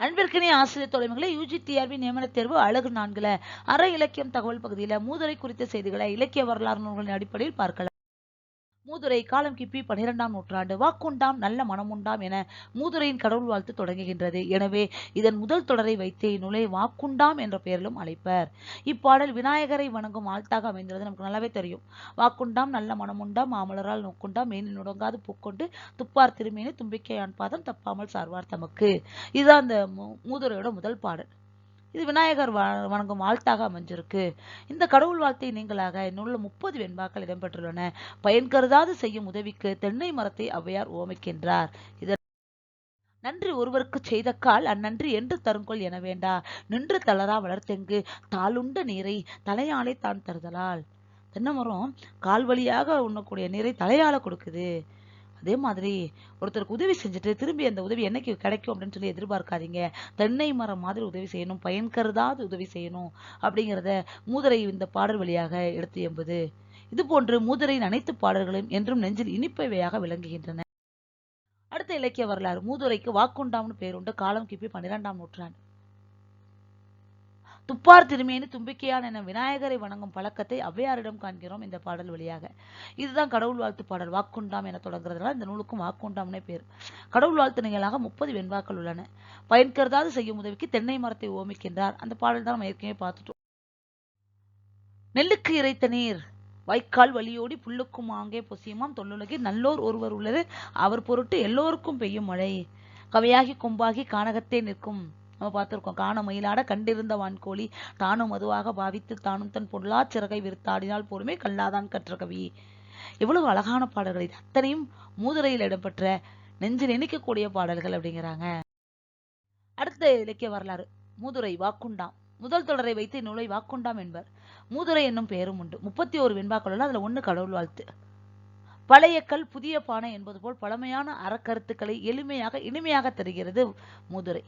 அன்பிற்கினிய ஆசிரியர் தொலைமைகளை UG TRP நியமன தேர்வு அழகு நான்குல அற இலக்கியம் தகவல் பகுதியில் மூதுரை குறித்த செய்திகளை இலக்கிய வரலாறு நூல்களின் அடிப்படையில் பார்க்கலாம். மூதுரை காலம் கிபி பனிரெண்டாம் நூற்றாண்டு வாக்குண்டாம் நல்ல மனமுண்டாம் என மூதுரையின் கடவுள் வாழ்த்து தொடங்குகின்றது. எனவே இதன் முதல் தொடரை வைத்தே இந்நூலை வாக்குண்டாம் என்ற பெயரிலும் அழைப்பர். இப்பாடல் விநாயகரை வணங்கும் ஆழ்த்தாக அமைந்துள்ளது நமக்கு நல்லாவே தெரியும். வாக்குண்டாம் நல்ல மனமுண்டாம் மாமலரால் நோக்குண்டாம் மேனி நுடங்காது பூக்கொண்டு துப்பார் திருமேனி தும்பிக்கையான் பாதம் தப்பாமல் சார்வார் தமக்கு. இதுதான் அந்த மூ- மூதுரையோட முதல் பாடல். இது விநாயகர் வ- வணங்கும் வாழ்த்தாக அமைஞ்சிருக்கு. இந்த கடவுள் வாழ்த்தை நீங்களாக இந்நூலில் முப்பது வெண்பாக்கள் இடம்பெற்றுள்ளன. பயன் கருதாது செய்யும் உதவிக்கு தென்னை மரத்தை அவ்வையார் ஓமிக்கின்றார். இதன் நன்றி ஒருவருக்கு செய்த கால் அந்நன்றி என்று தருங்கொள் என வேண்டா. நின்று தளரா வளர்த்தெங்கு தாளுண்ட நீரை தலையாலே தான் தருதலால். தென்னை மரம் கால் வழியாக உண்ணக்கூடிய நீரை தலையால கொடுக்குது. அதே மாதிரி ஒருத்தருக்கு உதவி செஞ்சுட்டு திரும்பி அந்த உதவி என்னைக்கு கிடைக்கும் அப்படின்னு சொல்லி எதிர்பார்க்காதீங்க. தென்னை மரம் மாதிரி உதவி செய்யணும் பயன் கருதாது உதவி செய்யணும் அப்படிங்கிறத மூதுரை இந்த பாடல் வழியாக எடுத்து எம்புது. இது போன்று மூதுரையின் அனைத்து பாடல்களும் என்றும் நெஞ்சில் இனிப்பவையாக விளங்குகின்றன. அடுத்த இலக்கிய வரலாறு மூதுரைக்கு வாக்குண்டாம்னு பேருண்டு காலம் கிபி பன்னிரெண்டாம் நூற்றாண்டு. துப்பார் திருமேனி தும்பிக்கையான் என விநாயகரை வணங்கும் பழக்கத்தை ஔவையாரிடம் காண்கிறோம் இந்த பாடல் வழியாக. இதுதான் கடவுள் வாழ்த்து பாடல் வாக்குண்டாம் என தொடங்குறதுனால இந்த நூலுக்கும் வாக்குண்டாம்னே பேர். கடவுள் வாழ்த்து நிகழாக முப்பது வெண்பாக்கள் உள்ளன. பயன் கருதாது செய்யும் உதவிக்கு தென்னை மரத்தை ஓமிக்கின்றார். அந்த பாடல் தான் நம்ம ஏற்கனவே பார்த்துட்டோம். நெல்லுக்கு இறைத்த நீர் வாய்க்கால் வழியோடி புல்லுக்கும் ஆங்கே பொசியுமாம். தொல்லுலகி நல்லோர் ஒருவர் உள்ளது. அவர் பொருட்டு எல்லோருக்கும் பெய்யும் மழை. கவையாகி கொம்பாகி கானகத்தே நிற்கும். நம்ம பார்த்துருக்கோம். காண மயிலாட கண்டிருந்த வான்கோழி தானும் மதுவாக பாவித்து தானும் தன் பொருளா சிறகை விருத்தாடினால் போருமே கல்லாதான் கற்ற கவி எவ்வளவு அழகான பாடல்கள். இது அத்தனையும் மூதுரையில் இடம்பெற்ற நெஞ்சில் நினைக்கக்கூடிய பாடல்கள் அப்படிங்கிறாங்க. அடுத்த இலக்கிய வரலாறு. மூதுரை வாக்குண்டாம். முதல் தொடரை வைத்து இந்நூலை வாக்குண்டாம் என்பர். மூதுரை என்னும் பெயரும் உண்டு. முப்பத்தி ஒரு வெண்பாக்கள் அதுல ஒண்ணு கடவுள் வாழ்த்து. பழைய கல் புதிய பானை என்பது போல் பழமையான அறக்கருத்துக்களை எளிமையாக இனிமையாக தருகிறது முதுரை.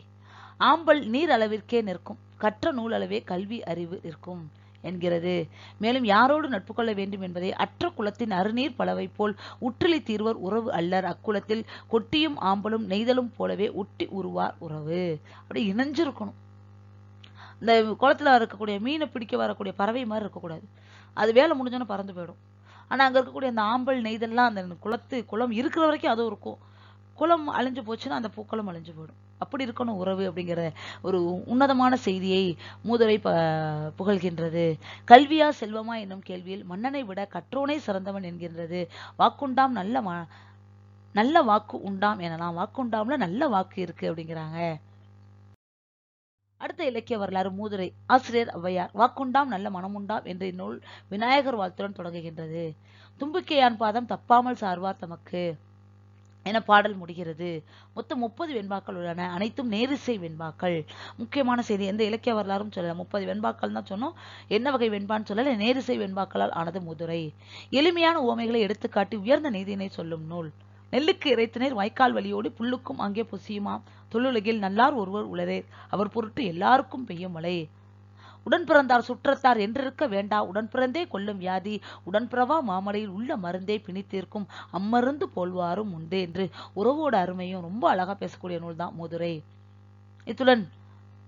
ஆம்பல் நீர் அளவிற்கே நிற்கும். கற்ற நூல் அளவே கல்வி அறிவு இருக்கும் என்கிறது. மேலும் யாரோடு நட்பு கொள்ள வேண்டும் என்பதை அற்ற குலத்தின் அருநீர் பலவை போல் உற்றிலி தீர்வர் உறவு அல்லர். அக்குலத்தில் கொட்டியும் ஆம்பலும் நெய்தலும் போலவே உட்டி உருவார் உறவு. அப்படி இணைஞ்சிருக்கணும். இந்த குளத்தில் இருக்கக்கூடிய மீனை பிடிக்க வரக்கூடிய பறவை மாதிரி இருக்கக்கூடாது. அது வேலை முடிஞ்சோன்னு பறந்து போயிடும். ஆனால் அங்கே இருக்கக்கூடிய அந்த ஆம்பல் நெய்தெல்லாம் அந்த குளத்து குளம் இருக்கிற வரைக்கும் அதுவும் இருக்கும் குளம் அழிஞ்சு போச்சுன்னா அந்த பூக்களும் அழிஞ்சு போயிடும். அப்படி இருக்கணும் உறவு அப்படிங்கிற ஒரு உன்னதமான செய்தியை மூதுரை ப புகழ்கின்றது. கல்வியா செல்வமா என்னும் கேள்வியில் மன்னனை விட கற்றோனே சிறந்தவன் என்கின்றது. வாக்குண்டாம் நல்ல ம நல்ல வாக்கு உண்டாம் எனலாம். வாக்குண்டாம்ல நல்ல வாக்கு இருக்கு அப்படிங்கிறாங்க. அடுத்த இலக்கிய வரலாறு மூதுரை ஆசிரியர் ஔவையார். வாக்குண்டாம் நல்ல மனமுண்டாம் என்ற இந்நூல் விநாயகர் வாழ்த்துடன் தொடங்குகின்றது. தும்பிக்கையான் பாதம் தப்பாமல் சார்வார் தமக்கு என பாடல் முடிகிறது. மொத்தம் முப்பது வெண்பாக்கள் உள்ளன. அனைத்தும் நேரிசை வெண்பாக்கள். முக்கியமான செய்தி எந்த இலக்கிய வரலாறும் சொல்லல. முப்பது வெண்பாக்கள் தான் சொன்னோம். என்ன வகை வெண்பான்னு சொல்லல. நேரிசை வெண்பாக்களால் ஆனது முதுரை. எளிமையான உவமைகளை எடுத்துக்காட்டி உயர்ந்த நீதியினை சொல்லும் நூல். நெல்லுக்கு இறைத்தனர் வாய்க்கால் வழியோடு புல்லுக்கும் அங்கே பொசியுமாம் தொல்லுலகில் நல்லார் ஒருவர் உளரே அவர் பொருட்டு எல்லாருக்கும் பெய்யும் மழை உடன் பிறந்தார் சுற்றத்தார் என்றிருக்க வேண்டா. உடன் பிறந்தே கொல்லும் வியாதி. உடன்பிறவா மாமலையில் உள்ள மருந்தே பிணித்தீர்க்கும். அம்மருந்து போல்வாரும் உண்டு என்று உறவோட அருமையும் ரொம்ப அழகா பேசக்கூடிய நூல் தான் மதுரை. இத்துடன்